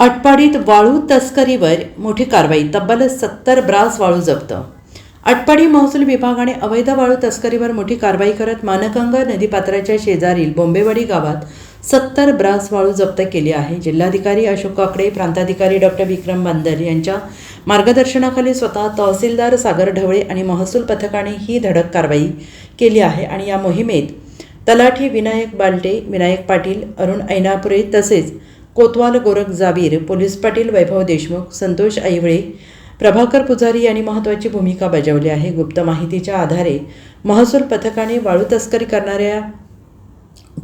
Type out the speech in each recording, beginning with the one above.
आटपाडीत वाळू तस्करीवर मोठी कारवाई तब्बल सत्तर ब्रास वाळू जप्त. आटपाडी महसूल विभागाने अवैध वाळू तस्करीवर मोठी कारवाई करत मानकंगा नदीपात्राच्या शेजारील बोंबेवाडी गावात सत्तर ब्रास वाळू जप्त केली आहे. जिल्हाधिकारी अशोक काकडे प्रांताधिकारी डॉक्टर विक्रम बांदर यांच्या मार्गदर्शनाखाली स्वतः तहसीलदार सागर ढवळे आणि महसूल पथकाने ही धडक कारवाई केली आहे. आणि या मोहिमेत तलाठी विनायक बालटे विनायक पाटील अरुण ऐनापुरे तसेच कोतवाल गोरख जावीर पोलीस पाटील वैभव देशमुख संतोष ऐवळे प्रभाकर पुजारी यांनी महत्त्वाची भूमिका बजावली आहे. गुप्त माहितीच्या आधारे महसूल पथकाने वाळू तस्करी करणाऱ्या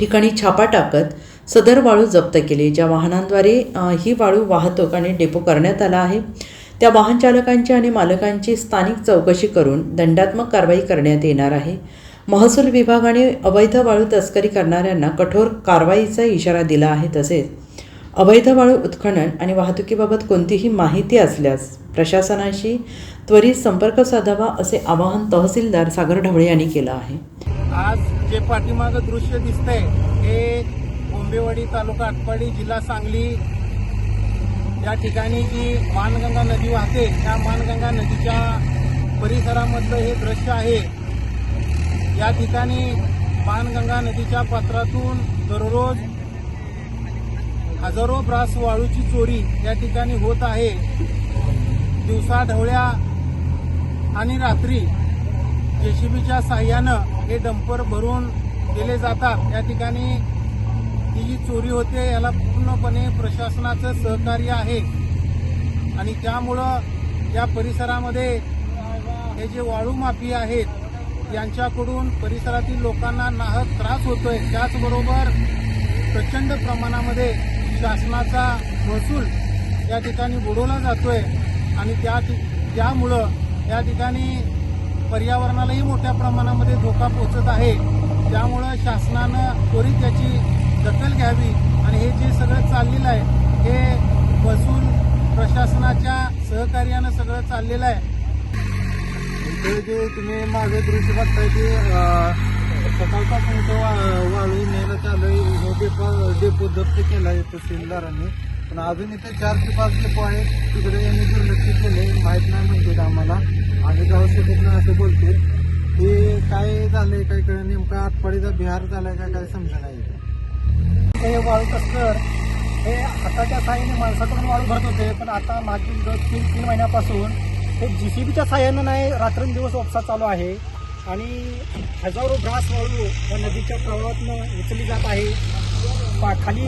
ठिकाणी छापा टाकत सदर वाळू जप्त केली. ज्या वाहनांद्वारे ही वाळू वाहतूक आणि डेपो करण्यात आला आहे त्या वाहनचालकांची आणि मालकांची स्थानिक चौकशी करून दंडात्मक कारवाई करण्यात येणार आहे. महसूल विभागाने अवैध वाळू तस्करी करणाऱ्यांना कठोर कारवाईचा इशारा दिला आहे तसेच अवैध वाळू उत्खनन आणि वाहतुकीबाबत कोणतीही माहिती असल्यास प्रशासनाशी त्वरित संपर्क साधावा असे आवाहन तहसीलदार सागर ढवळे यांनी केलं आहे. आज जे पाठीमागं दृश्य दिसतंय हे कोंबेवाडी तालुका आटपाडी जिल्हा सांगली. या ठिकाणी जी मानगंगा नदी वाहते त्या मानगंगा नदीच्या परिसरामधलं हे दृश्य आहे. या ठिकाणी मानगंगा नदीच्या पात्रातून दररोज हजारो ब्रास वाळूची चोरी या ठिकाणी होत आहे. दिवसा ढवळ्या आणि रात्री जेसीबीच्या साह्यानं हे डंपर भरून केले जातात. या ठिकाणी ही जी चोरी होते याला पूर्णपणे प्रशासनाचं सहकार्य आहे. आणि त्यामुळं या परिसरामध्ये हे जे वाळू माफी आहेत यांच्याकडून परिसरातील लोकांना नाहक त्रास होतोय. त्याचबरोबर प्रचंड प्रमाणामध्ये शासनाचा महसूल या ठिकाणी बुडवला जातोय आणि त्या त्यामुळं या ठिकाणी पर्यावरणालाही मोठ्या प्रमाणामध्ये धोका पोचत आहे. त्यामुळं शासनानं त्वरित याची दखल घ्यावी आणि हे जे सगळं चाललेलं आहे हे महसूल प्रशासनाच्या सहकार्यानं सगळं चाललेलं आहे. जे तुम्ही माझं दृश्य बघताय ते सकाळपासून इथं वा- वाळू न्यायला चालू आहे डेपो डेपो जप्त केला आहे तहसीलदारांनी पण अजून इथे चार ते पाच डेपो आहेत तिकडे यांनी दुर्लक्ष केले माहीत नाही म्हणतात आम्हाला आम्ही गाव शेतीतनं असं बोलतो हे काय झालंय काय काय नेमका आटपाडीचा बिहार झालाय काय काय समजा नाही हे वाळू तस्कर हे आताच्या साह्याने माणसाकडून वाळू भरत होते पण आता मागील तीन तीन महिन्यापासून हे जी सी बीच्या साह्यानं नाही रात्रंदिवस उपसा चालू आहे. आणि हजारो ब्रास वाळू या नदीच्या प्रवाहातनं उचलली जात आहे. पा खाली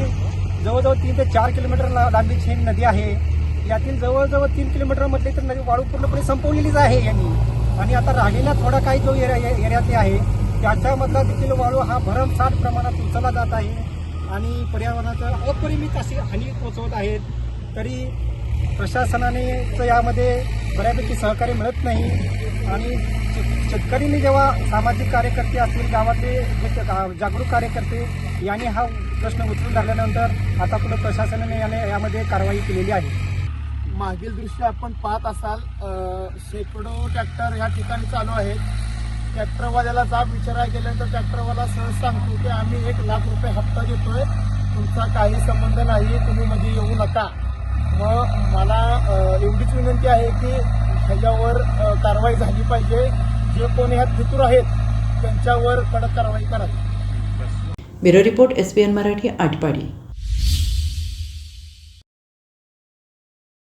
जवळजवळ तीन ते चार किलोमीटर लांबीची ही नदी आहे. यातील जवळजवळ तीन किलोमीटरमधली तर नदी वाळू पूर्णपणे संपवलेलीच आहे यांनी. आणि आता राहिलेला थोडा काही जो एरिया एरियातले आहे त्याच्यामधला देखील वाळू हा भरमसाठ प्रमाणात उचलला जात आहे. आणि पर्यावरणाचं अपरिमित अशी हानी पोचवत आहेत. तरी प्रशासनाने तर यामध्ये बऱ्यापैकी सहकार्य मिळत नाही. आणि शेतकरीने जेव्हा सामाजिक कार्यकर्ते असतील गावातले जे जागरूक कार्यकर्ते यांनी हा प्रश्न उचलून धरल्यानंतर आता पुढे प्रशासनाने याने यामध्ये कारवाई केलेली आहे. मागील दृश्य आपण पाहत असाल शेकडो ट्रॅक्टर ह्या ठिकाणी चालू आहेत. ट्रॅक्टरवाल्याला जाब विचारायला गेल्यानंतर ट्रॅक्टरवाला सहज सांगतो की आम्ही एक लाख रुपये हप्ता देतोय. तुमचा काही संबंध नाही तुम्ही मध्ये येऊ नका. मग मला एवढीच विनंती आहे की ह्याच्यावर कारवाई झाली पाहिजे. जे कोणी ह्यात फितूर आहेत त्यांच्यावर कडक कारवाई करावी bureau report S P N Marathi Atpadi.